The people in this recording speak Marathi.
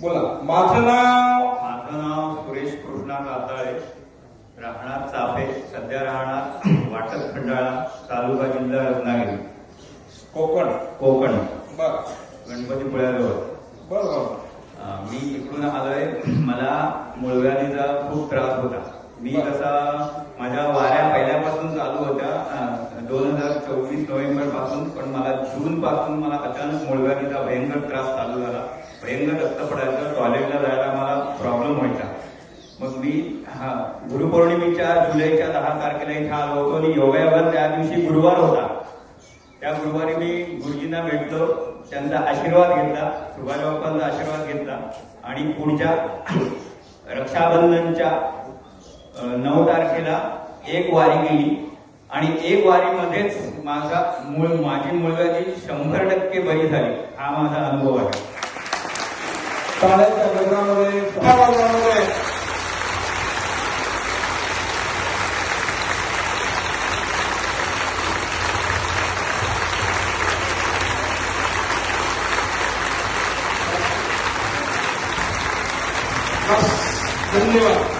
बोला. माझं नाव माझं नाव सुरेश कृष्णा काताळे. राहणार चाफे. सध्या राहणार वाटत खंडाळा तालुका जिल्हा रत्नागिरी. कोकण. कोकण. बर. गणपतीपुळ्याजवळ बर बर. मी इकडून आलोय. मला मुळव्याधीचा खूप त्रास होता. मी तसा माझ्या वाऱ्या पहिल्यापासून चालू होत्या. दोन हजार चोवीस नोव्हेंबरपासून पण मला जून पासून मला अचानक मुळव्याधीचा भयंकर त्रास चालू झाला. भयंकर रक्त मला प्रॉब्लेम व्हायचा मग मी हा गुरुपौर्णिमेच्या जुलैच्या दहा तारखेला इथे आलो होतो आणि योगायोगात त्या दिवशी गुरुवार होता. त्या गुरुवारी मी गुरुजींना भेटलो. त्यांचा आशीर्वाद घेतला. सुभाष बाप्पांचा आशीर्वाद घेतला. आणि पुढच्या रक्षाबंधनच्या नऊ तारखेला एक वारी गेली. आणि एक वारीमध्येच माझा मूळ माझी मुलगाची शंभर टक्के बरी झाली. हा माझा अनुभव आहे. बस. धन्यवाद